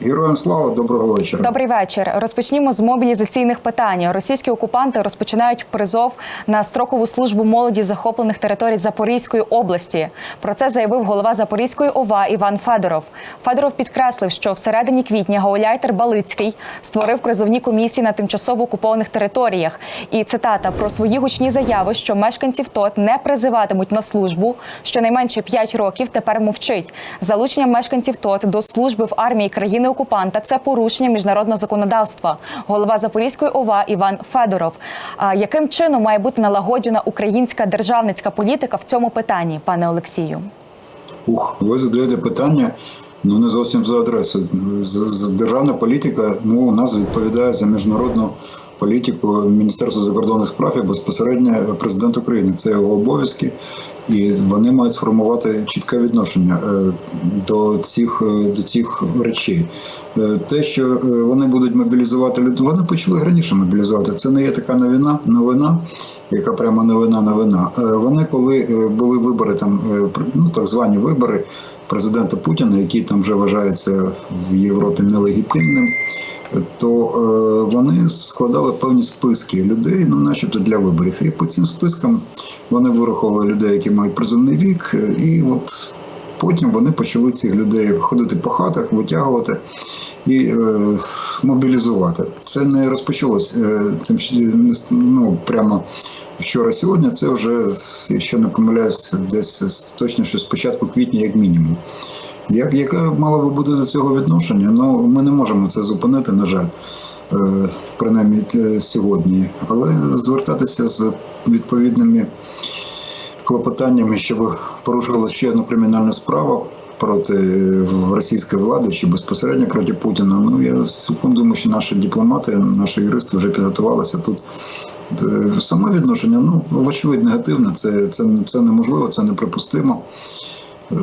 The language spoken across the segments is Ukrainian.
Героям слава, доброго вечора. Добрий вечір. Розпочнімо з мобілізаційних питань. Російські окупанти розпочинають призов на строкову службу молоді захоплених територій Запорізької області. Про це заявив голова Запорізької ОВА Іван Федоров. Федоров підкреслив, що в середині квітня гауляйтер Балицький створив призовні комісії на тимчасово окупованих територіях. І цитата про свої гучні заяви, що мешканців ТОТ не призиватимуть на службу. Щонайменше 5 років тепер мовчить. Залучення мешканців ТОТ до служби в армії країни окупанта це порушення міжнародного законодавства. Голова Запорізької ОВА Іван Федоров. А яким чином має бути налагоджена українська державницька політика в цьому питанні, пане Олексію? Ух, ви задаєте питання. Ну не зовсім за адресу. Державна політика ну у нас відповідає за міжнародну політику Міністерства закордонних справ і безпосередньо президент України. Це його обов'язки, і вони мають сформувати чітке відношення е, до цих е, до цих речей. Е, Те, що вони будуть мобілізувати людей, вони почали раніше мобілізувати. Це не є така новина, новина, яка прямо новина, новина. Вони, коли були вибори, там ну так звані вибори президента Путіна, який там вже вважається в Європі нелегітимним. То е, вони складали певні списки людей, ну начебто для виборів. І по цим спискам вони вирахували людей, які мають призовний вік, е, і от потім вони почали цих людей ходити по хатах, витягувати і е, мобілізувати. Це не розпочалось е, тим, ну, прямо вчора сьогодні. Це вже, якщо не помиляюсь, десь що з початку квітня, як мінімум. Як, яке мало би бути до цього відношення? Ну, ми не можемо це зупинити, на жаль, е, принаймні е, сьогодні. Але звертатися з відповідними клопотаннями, щоб порушувала ще одну кримінальну справу проти е, російської влади чи безпосередньо проти Путіна. Ну я цілком думаю, що наші дипломати, наші юристи вже підготувалися тут. Саме відношення, ну вочевидь, негативне. Це, це, це неможливо, це неприпустимо. Е,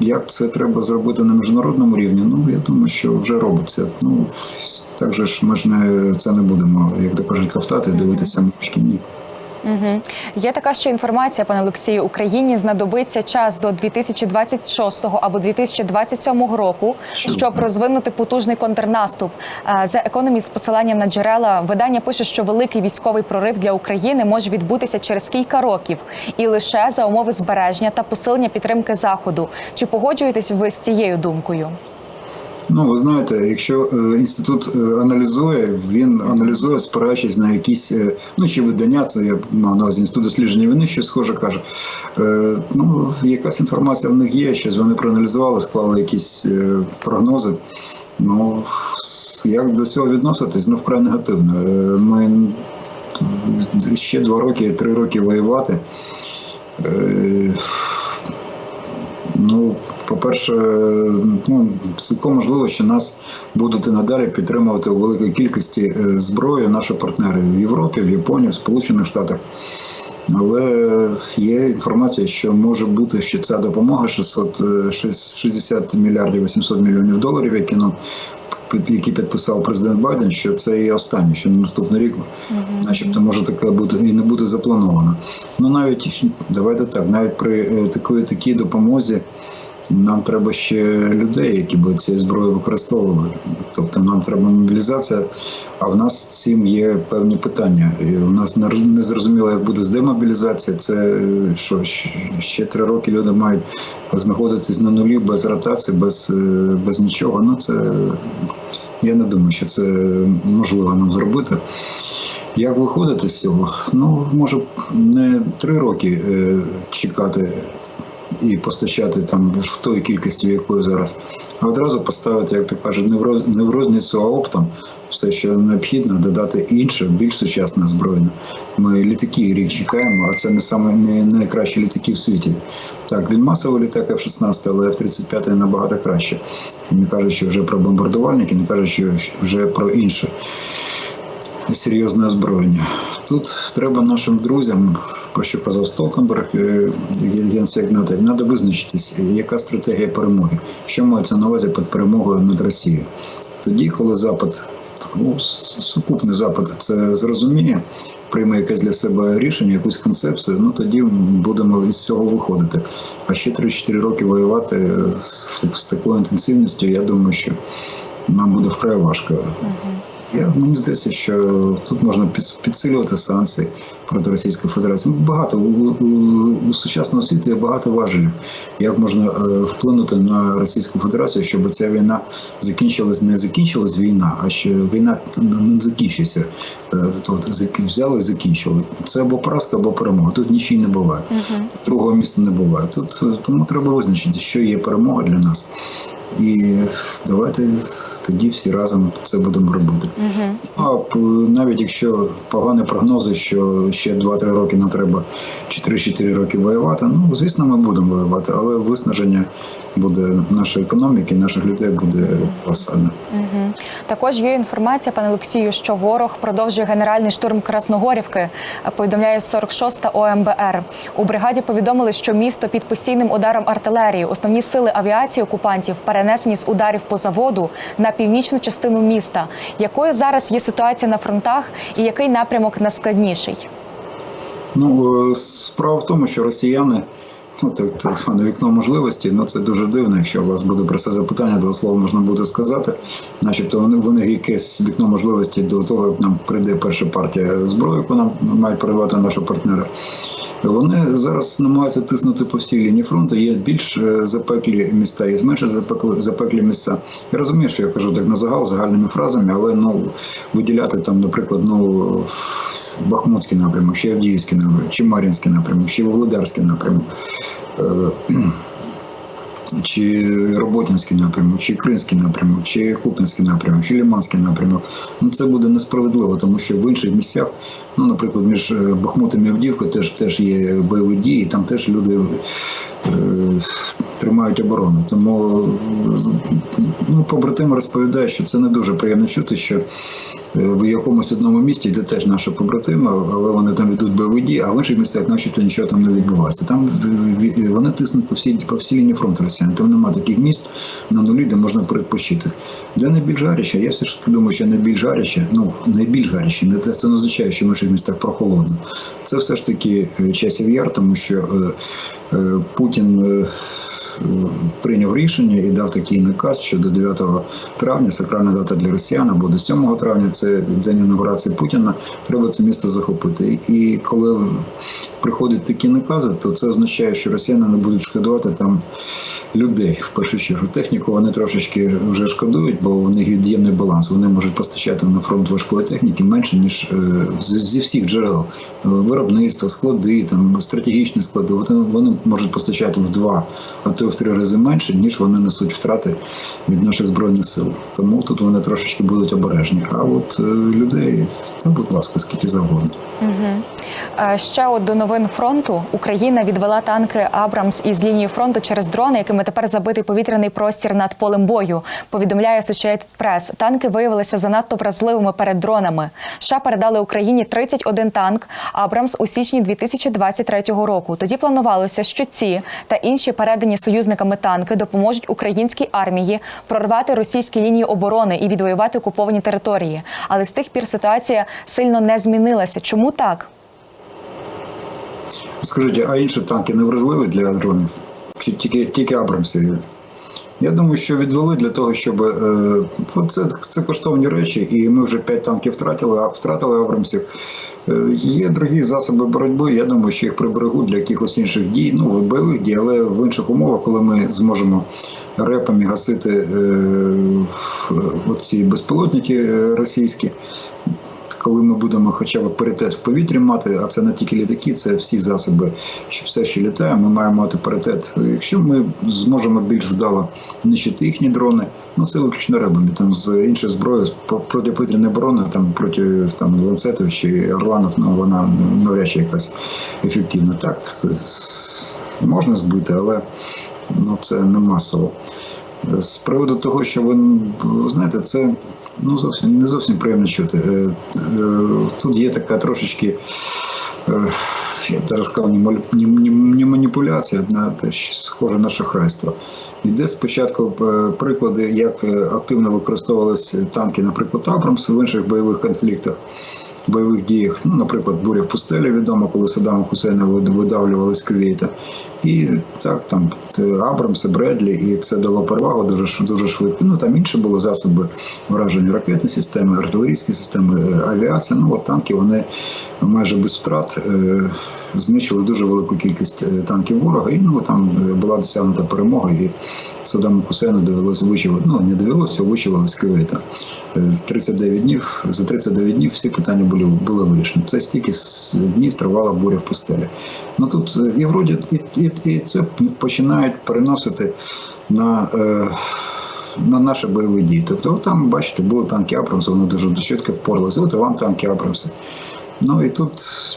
як це треба зробити на міжнародному рівні? Ну я думаю, що вже робиться. Ну так же ж ми ж не це не будемо, як то кажуть, ковтати, дивитися мовчки. Ні. Угу. Є така ще інформація, пане Олексію. Україні знадобиться час до 2026 або 2027 року, щоб розвинути потужний контрнаступ. Е, За економіст з посиланням на джерела видання пише, що великий військовий прорив для України може відбутися через кілька років, і лише за умови збереження та посилення підтримки заходу. Чи погоджуєтесь ви з цією думкою? Ну, ви знаєте, якщо е, інститут е, аналізує, він аналізує, спираючись на якісь е, ну чи видання, це я мав на увазі інститут дослідження війни, що схоже каже. Ну, якась інформація в них є, щось вони проаналізували, склали якісь прогнози. Ну, як до цього відноситись? Ну, вкрай негативно. Ми ще два роки, три роки воювати. Ну, по-перше, ну цілком можливо, що нас будуть і надалі підтримувати у великій кількості е, зброї наші партнери в Європі, в Японії, в Сполучених Штатах. Але є інформація, що може бути, що ця допомога 600, е, 60 мільярдів 800 мільйонів доларів, які нам які підписав президент Байден, що це і останнє, що на наступний рік, начебто, може таке бути і не буде заплановано. Ну навіть давайте так, навіть при е, такої такій допомозі. Нам треба ще людей, які б цією зброєю використовували. Тобто нам треба мобілізація, а в нас з цим є певні питання. І у нас не зрозуміло, як буде з демобілізація. Це що ще три роки люди мають знаходитись на нулі без ротації, без, е, без нічого. Ну це я не думаю, що це можливо нам зробити. Як виходити з цього? Ну, може, не три роки е, чекати і постачати там в той кількості, в якої зараз, а одразу поставити, як то кажуть, не в розницю, а оптом все, що необхідно, додати інше, більш сучасне озброєння. Ми літаки рік чекаємо, а це не саме не найкращі літаки в світі. Так, він масовий літак F-16, але F-35 набагато краще. Не кажучи вже про бомбардувальники, не кажучи вже про інше серйозне озброєння. Тут треба нашим друзям, про що казав Столтенберг, е, генсек НАТО, треба визначитись, яка стратегія перемоги, що мається на увазі під перемогою над Росією. Тоді, коли Запад ну, сукупний запит це зрозуміє, прийме якесь для себе рішення, якусь концепцію, ну тоді будемо із цього виходити. А ще 3-4 роки воювати з, з такою інтенсивністю, я думаю, що нам буде вкрай важко. Я, мені здається, що тут можна під- підсилювати санкції проти Російської Федерації. Ну, Багато у, у, у сучасному світі є багато важелів, як можна е, вплинути на Російську Федерацію, щоб ця війна закінчилась, не закінчилась війна, а що війна не закінчується. Е, зак- взяли і закінчили. Це або поразка, або перемога. Тут нічого не буває. Другого міста не буває. Тут е, тому треба визначити, що є перемога для нас. І давайте тоді всі разом це будемо робити. П- навіть якщо погані прогнози, що ще 2-3 роки нам треба чи 3-4 роки воювати, ну звісно, ми будемо воювати, але виснаження буде нашої економіки, наших людей буде колосальне. Мгм. Також є інформація, пане Олексію, що ворог продовжує генеральний штурм Красногорівки. Повідомляє 46-та ОМБР. У бригаді повідомили, що місто під постійним ударом артилерії. Основні сили авіації окупантів перенесені з ударів по заводу на північну частину міста. Якою зараз є ситуація на фронтах і який напрямок найскладніший? Ну е, справа в тому, що росіяни. Ну, так, так зване вікно можливості, ну це дуже дивно, якщо у вас буде про це запитання, два слова можна буде сказати. Начебто вони, вони якесь вікно можливості до того, як нам прийде перша партія зброї, яку нам мають передавати наші партнери. Вони зараз намагаються тиснути по всій лінії фронту. Є більш е, запеклі міста, є менше запеклі, місця. Я розумію, що я кажу так на загал, загальними фразами, але ну виділяти там, наприклад, ну Бахмутський напрямок, чи Авдіївський напрямок, чи Мар'їнський напрямок, чи Вугледарський напрямок. Е, Чи Роботинський напрямок, чи Кримський напрямок, чи Купінський напрямок, чи Ліманський напрямок. Ну це буде несправедливо, тому що в інших місцях, ну, наприклад, між е, Бахмутом і Авдіївкою теж, теж є бойові дії, там теж люди е, тримають оборону. Тому ну, побратими розповідають, що це не дуже приємно чути, що е, в якомусь одному місті, де теж наші побратими, але вони там ведуть бойові дії, а в інших містах начебто нічого там не відбувається. Там вони тиснуть по всій по всій лінії фронту росіян. Там немає таких міст на нулі, де можна передпочити. Де найбільш гаряче, я все ж думаю, що найбільш гаряче, ну найбільш гаряче, не те це не означає, що в інших містах прохолодно. Це все ж таки е, часів яр, тому що е, е, Путін прийняв рішення і дав такий наказ, що до 9 травня, сакральна дата для росіян, або до 7 травня, це день інаугурації Путіна, треба це місто захопити. І коли приходять такі накази, то це означає, що росіяни не будуть шкодувати там людей в першу чергу. Техніку вони трошечки вже шкодують, бо у них від'ємний баланс. Вони можуть постачати на фронт важкої техніки менше ніж е, зі всіх джерел виробництво, склади, там стратегічні склади. Вони, вони можуть постачати в два, а то в три рази менше, ніж вони несуть втрати від наших збройних сил. Тому тут вони трошечки будуть обережні. А от е, людей, та будь ласка, скільки завгодно. Ще от до новин фронту Україна відвела танки Абрамс із лінії фронту через дрони, якими тепер забитий повітряний простір над полем бою. Повідомляє Associated Press. Танки виявилися занадто вразливими перед дронами. США передали Україні 31 танк Абрамс у січні 2023 року. Тоді планувалося, що ці та інші передані союзниками танки допоможуть українській армії прорвати російські лінії оборони і відвоювати окуповані території. Але з тих пір ситуація сильно не змінилася. Чому так? Скажіть, а інші танки не вразливі для дронів? Тільки, тільки Абрамси? Я думаю, що відвели для того, щоб е, це, це коштовні речі, і ми вже 5 танків втратили, а втратили Абрамсів. Е, є другі засоби боротьби. Я думаю, що їх приберегуть для якихось інших дій, ну в бойових дій, але в інших умовах, коли ми зможемо репами гасити е, оці безпілотники е, російські коли ми будемо хоча б паритет в повітрі мати, а це не тільки літаки, це всі засоби, що все, що літає, ми маємо мати паритет. Якщо ми зможемо більш вдало нищити їхні дрони, ну це виключно ребами. Там з іншої зброї, з протиповітряної оборони, там проти там ланцетів чи орланів, ну вона навряд чи якась ефективна. Так можна збити, але ну це не масово. З приводу того, що ви знаєте, це ну зовсім не зовсім приємно чути. Е, е, Тут є така трошечки, е, я зараз сказав, не маніпуляція, а те, що схоже на шахрайство. Іде спочатку приклади, як активно використовувалися танки, наприклад, Абрамс в інших бойових конфліктах. Бойових діях, ну, наприклад, буря в пустелі відомо, коли Саддама Хусейна вид- видавлювали з Кувейта. І так, там е, Абрамси, Бредлі, і це дало перевагу дуже, дуже швидко. Ну там інші були засоби враження ракетні системи, артилерійські системи, е, авіація. Ну от танки вони майже без втрат е, знищили дуже велику кількість е, танків ворога. І ну там е, була досягнута перемога, і Саддаму Хусейну довелося вичувати. Ну не довелося, вичували з Кувейта. Е, 39 днів за 39 днів всі питання були, були вирішені. Це стільки днів тривала буря в пустелі. Ну тут і вроді і, і, і це починають переносити на. Е, на наші бойові дії. Тобто, там, бачите, були танки Абрамса, вони дуже чітко впоралися. От і вам танки Абрамси. Ну і тут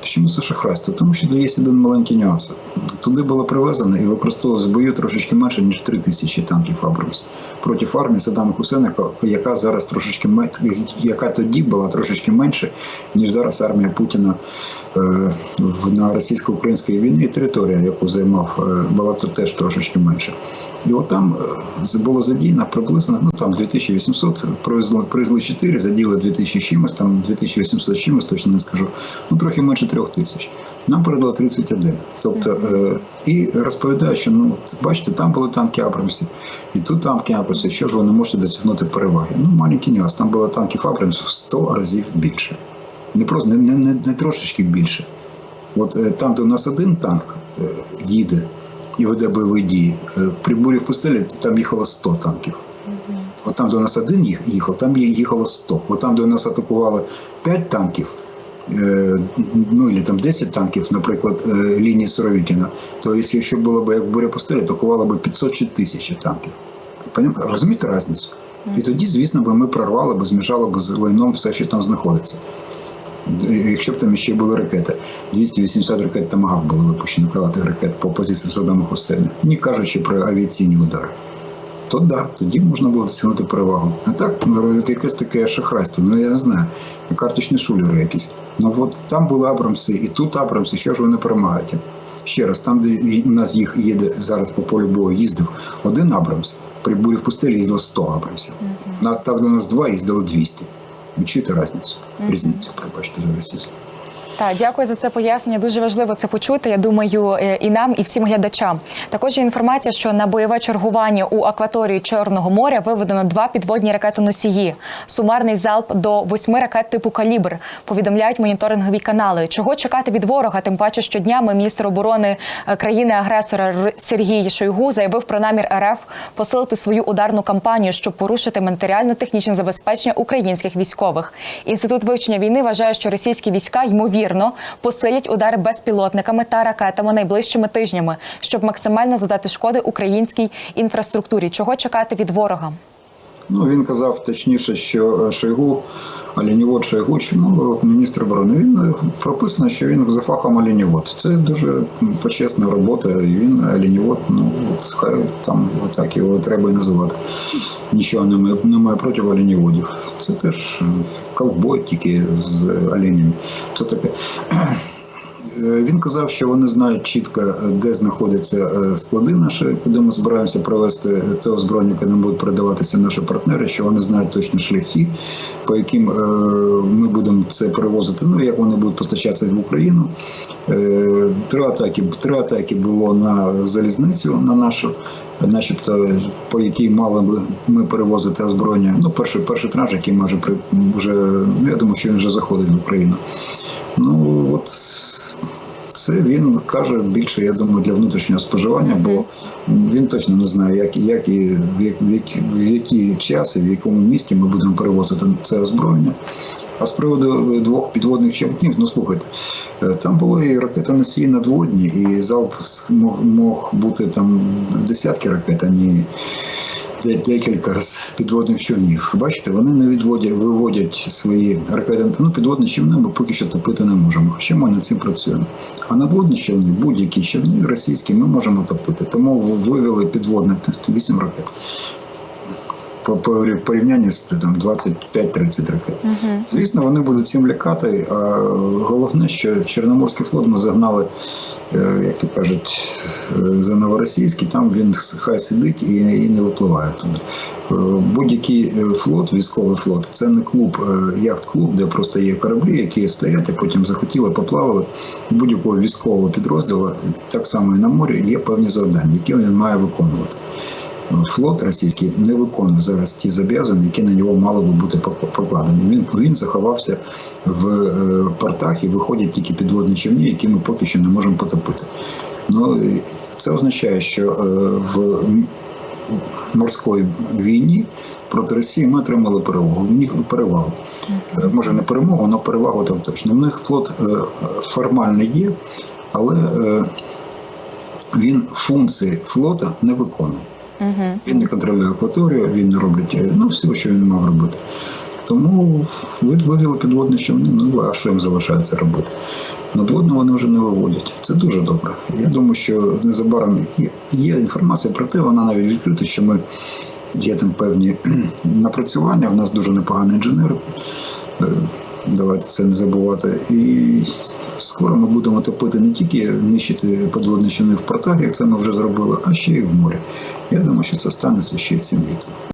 чому це шахрайство? Тому що є один маленький нюанс. Туди було привезено і використовувалося в бою трошечки менше, ніж 3 тисячі танків Абрамс проти армії Саддама Хусейна, яка зараз трошечки яка тоді була трошечки менше, ніж зараз армія Путіна е, на російсько-українській війні. І територія, яку займав, е, була тут теж трошечки менше. І от там е, було задіяно приблизно ну там 2800, привезли, привезли 4, задіяли 2000 чимось, там 2800 з чимось, точно не скажу. Ну трохи менше трьох тисяч. Нам передали 31. Тобто, е, і розповідаю, що ну от, бачите, там були танки Абрамсів, і тут танки Абрамсів. Що ж ви не можете досягнути переваги? Ну, маленький нюанс. Там було танків Абрамсів в 100 разів більше. Не просто не, не, не, не трошечки більше. От е, там, де у нас один танк е, їде і веде бойові дії, е, при бурі в пустелі там їхало 100 танків. От там, де у нас один їхав, там їхало 100. От там, де у нас атакували 5 танків, ну і там 10 танків, наприклад, е, лінії Суровікіна, то якщо- було б як буря пустелі, атакувало б 500 чи 1000 танків. Розумієте різницю? І тоді, звісно, би ми прорвали б, змішали б з лайном все, що там знаходиться. Якщо б там ще були ракети, 280 ракет Томагав було випущено крилатих ракет по позиціям Саддама Хусейна, не кажучи про авіаційні удари. То да, тоді можна було досягнути перевагу. А так, якесь таке шахрайство, ну я не знаю, карточні шулери якісь. Ну от там були Абрамси, і тут Абрамси, що ж вони перемагають? Ще раз, там, де у нас їх їде зараз по полю бою, їздив один Абрамс, при бурі в пустелі їздило 100 Абрамсів. На там, де у нас два, їздило 200. Відчуєте різницю? Різницю, пробачте за російську. Так, дякую за це пояснення. Дуже важливо це почути. Я думаю, е, і нам, і всім глядачам. Також є інформація, що на бойове чергування у акваторії Чорного моря виведено два підводні ракетоносії. Сумарний залп до восьми ракет типу калібр. Повідомляють моніторингові канали. Чого чекати від ворога? Тим паче, що днями міністр оборони е, країни-агресора Сергій Шойгу заявив про намір РФ посилити свою ударну кампанію, щоб порушити матеріально-технічне забезпечення українських військових. Інститут вивчення війни вважає, що російські війська ймовірно посилять удари безпілотниками та ракетами найближчими тижнями, щоб максимально задати шкоди українській інфраструктурі. Чого чекати від ворога? Ну, він казав точніше, що е, Шойгу, оленівод Шойгу, чому міністр оборони? Він е, прописано, що він за фахом оленівод. Це дуже почесна робота. Він оленівод, ну от хай там отак його треба і називати. Нічого немає, немає проти оленіводів. Це теж е, ковбой тільки з оленями. Це таке. Е, Він казав, що вони знають чітко, е, де знаходяться е, склади наші, куди ми збираємося провести те озброєння, яке нам будуть передаватися наші партнери, що вони знають точно шляхи, по яким ми будемо це перевозити. Ну як вони будуть постачатися в Україну. Три атаки, три атаки було на залізницю на нашу. Начебто, по якій мали би ми перевозити озброєння. Ну, перший, перший транш, який може вже, ну я думаю, що він вже заходить в Україну. Ну от це він каже більше, я думаю, для внутрішнього споживання, бо він точно не знає, як, як і в, як, в, які, в який час в якому місті ми будемо перевозити це озброєння. А з приводу двох підводних човнів, ну слухайте, е, там було і ракетоносії надводні, і залп мог, бути там десятки ракет, а не декілька з підводних човнів. Бачите, вони не відводять, виводять свої ракети. Ну, підводні човни ми поки що топити не можемо. Хоча ми над цим працюємо. А надводні човни, будь-які човни російські, ми можемо топити. Тому вивели підводне 8 ракет. По, по в порівнянні з там 25-30 ракет. Звісно, вони будуть цим лякати. А головне, що Чорноморський флот ми загнали, е, як то кажуть, е, за новоросійський, там він хай сидить і, і не випливає туди. Е, Будь-який флот, військовий флот, це не клуб, яхт-клуб, де просто є кораблі, які стоять, а потім захотіли, поплавали. Будь-якого військового підрозділу, так само і на морі, є певні завдання, які він має виконувати. Флот російський не виконує зараз ті зобов'язання, які на нього мали би бути покла- покладені. Він, він заховався в е, портах і виходять тільки підводні човні, які ми поки що не можемо потопити. Ну, це означає, що е, в морській війні проти Росії ми отримали перевагу. В них перевагу. Е, Може не перемогу, але перевагу там точно. В них флот формально є, але він функції флота не виконує. Він не контролює акваторію, він не робить е, ну, все, що він мав робити. Тому ви- вивели підводні човни, ну а що їм залишається робити? Надводно вони вже не виводять. Це дуже добре. Я думаю, що незабаром є, інформація про те, вона навіть відкрита, що ми є там певні напрацювання. У нас дуже непоганий інженер. Давайте це не забувати. І скоро ми будемо топити не тільки нищити підводні човни в портах, як це ми вже зробили, а ще й в морі. Я думаю, що це станеться ще й цим літом.